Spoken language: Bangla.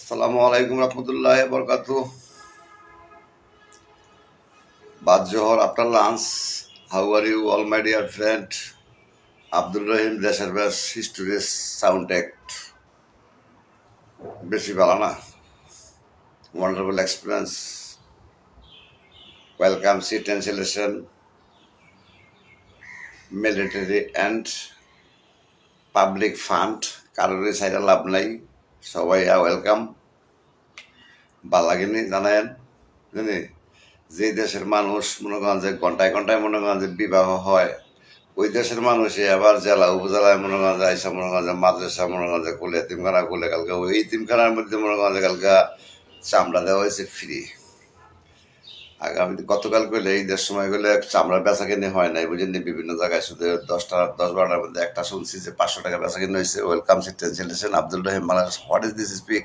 আসসালামু আলাইকুম রহমতুল্লাহ বরকাত বাদ জোহর after lunch. How are you all my dear friend Abdul Rahim দেশের বেশ হিস্টোরিস সাউন্ড অ্যাক্ট বেশি ভালো না। Wonderful experience welcome seat insulation military and public fund কারোরই সাইডে লাভ নাই। সবাই ওয়েলকাম ভালো লাগেনি জানেন? জানি, যে দেশের মানুষ মনে করেন যে ঘন্টায় ঘন্টায় মনে করেন যে বিবাহ হয়, ওই দেশের মানুষে আবার জেলা উপজেলায় মনে করেন যে আইসা মনে করেন যে মাদ্রাসা মনে করেন যে কোলে তিমখানা কোলে কালকে ওই তিমখানার মধ্যে মনে করেন যে কালকে চামড়া দেওয়া হয়েছে ফ্রি আগামী গতকাল করলে ঈদের সময় গেলে চামড়ার বেচা কিনে হয় নাই। বুঝেন বিভিন্ন জায়গায় শুধু দশটা, দশ বারোটার মধ্যে একটা শুনছি যে পাঁচশো টাকা বেচা কিনে হয়েছে। ওয়েলকাম সিটেন আব্দুল রহিম মালাস হোয়াট ইজ দিস স্পিক